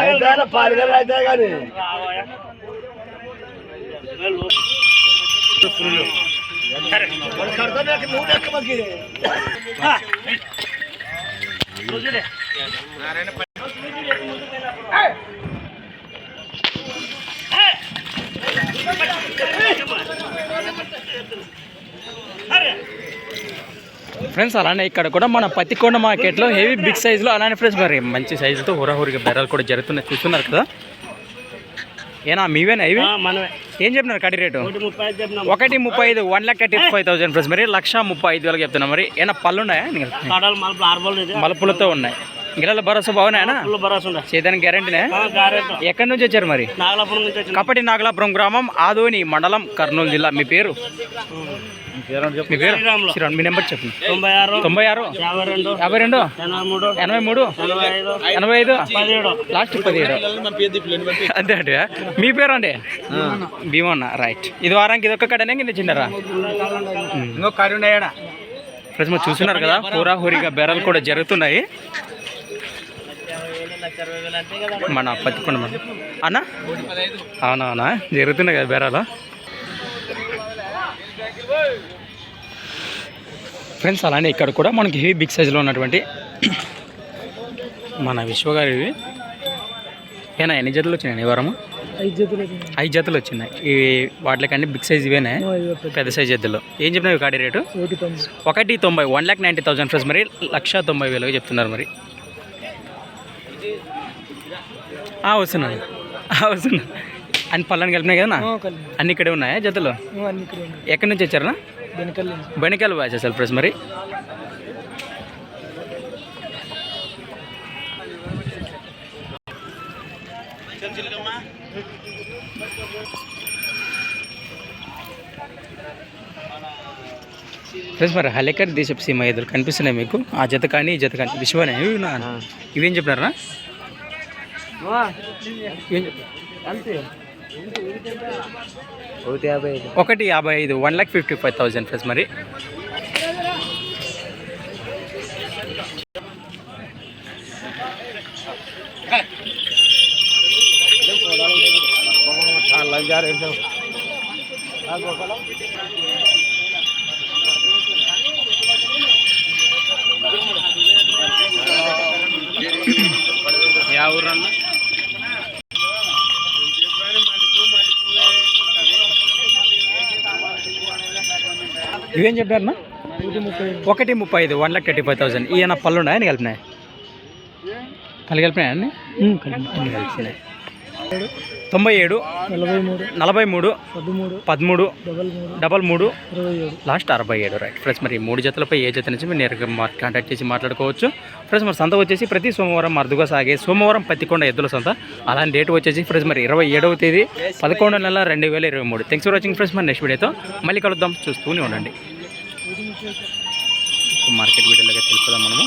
అయితే పాలుగలు అయితే కానీ నువ్వు లెక్క మాకి ఫ్రెండ్స్ అలానే ఇక్కడ కూడా మన పత్తికొండ మార్కెట్లో హెవీ బిగ్ సైజులో అలానే ఫ్రెండ్స్ మరి మంచి సైజుతో హురహురిగా బెర్రలు కూడా జరుగుతున్నాయి. చూస్తున్నారు కదా? ఏనా మీవేనా ఇవి? ఏం చెప్పినారు కడి రేటు? ఒకటి ముప్పై ఐదు one lakh thirty five thousand friends మరి లక్ష ముప్పై ఐదు వేలకు చెప్తున్నా. మరి ఏమైనా పళ్ళు ఉన్నాయా మలుపులతో ఉన్నాయి. గిరాల భరోసా బాగున్నాయనా ఫుల్ భరోసా గ్యారంటీనే గారెంట్ ఎక్కడి నుంచి వచ్చారు మరి? నాగలాపురం నుంచి వచ్చిన. కపటి నాగలాపురం గ్రామం ఆదోని మండలం కర్నూలు జిల్లా. మీ పేరు? మీ పేరు. శ్రీరామ్ మీ నెంబర్ చెప్పండి. తొంభై ఆరు తొంభై ఆరు? యాభై రెండు ఎనభై మూడు ఎనభై ఐదు లాస్ట్ పదిహేడు. అంతే అంటే మీ పేరు అండి? భీమన్న రైట్ ఇది వారానికి ఇది ఒక్క కడనే కింద చిన్నరా ఇంకో కాడి ఫ్రెండ్స్ మీరు చూస్తున్నారు కదా హూరా హూరిగా బెరలు కూడా జరుగుతున్నాయి. మన పత్తికొండ మన. అన్న? అవునవునా జరుగుతున్నాయి కదా బెరాలు? ఫ్రెండ్స్ అలానే ఇక్కడ కూడా మనకి హెవీ బిగ్ సైజులో ఉన్నటువంటి మన విశ్వగారివి ఏనా ఎన్ని జతలు వచ్చినాయి వారము? ఐదు జతలు వచ్చినాయి. ఈ వాటికన్నీ బిగ్ సైజ్ ఇవేనే? పెద్ద సైజ్ జతలు. ఏం చెప్పినావు కాడి రేటు? ఒకటి తొంభై one lakh ninety thousand friends. మరి లక్ష తొంభై వేలుగా చెప్తున్నారు మరి. వస్తున్నాను వస్తున్నా. అన్ని పళ్ళని కలిపినాయి కదా అన్ని ఇక్కడే ఉన్నాయా జతలు? ఎక్కడి నుంచి వచ్చారా బెనకాయలు బ్యాచ్ అసలు ఫ్రెండ్స్ మరి. ఫ్రెండ్స్ మరి హలేకర్ దేశపు సీమ ఎదురు కనిపిస్తున్నాయి మీకు. ఆ జత కానీ ఈ జత కానీ విశ్వనే. ఇవి నా- ఇవేం చెప్పినారా? ఒకటి యాభై ఐదు. One lakh fifty five thousand friends మరి. యా ఇవేం చెప్పారన్నా? ఒకటి ముప్పై ఐదు one lakh thirty five thousand ఈయన పళ్ళు ఉన్నాయా? అన్ని కలిపినాయి? కలిగి కలిపినాయా అన్ని? అన్ని కలిసినాయి తొంభై ఏడు నలభై మూడు నలభై మూడు పదమూడు పదమూడు డబల్ మూడు లాస్ట్ అరవై ఏడు. రైట్ ఫ్రెండ్స్ మరి ఈ మూడు జతలపై ఏ జత నుంచి మీరు నేరుగా కాంటాక్ట్ చేసి మాట్లాడుకోవచ్చు? ఫ్రెండ్స్ మరి సంత వచ్చేసి ప్రతి సోమవారం అరుదుగా సాగే సోమవారం పత్తికొండ ఎద్దుల సంత. అలాంటి డేట్ వచ్చేసి ఫ్రెండ్స్ మరి ఇరవై ఏడవ తేదీ పదకొండు నెల రెండు వేల ఇరవై మూడు. థ్యాంక్స్ ఫర్ వాచింగ్ ఫ్రెండ్స్ మరి నెక్స్ట్ వీడియోతో మళ్ళీ కలుద్దాం. చూస్తూనే ఉండండి. మార్కెట్ వీడియోలోకి తెలుపుదాం మనము.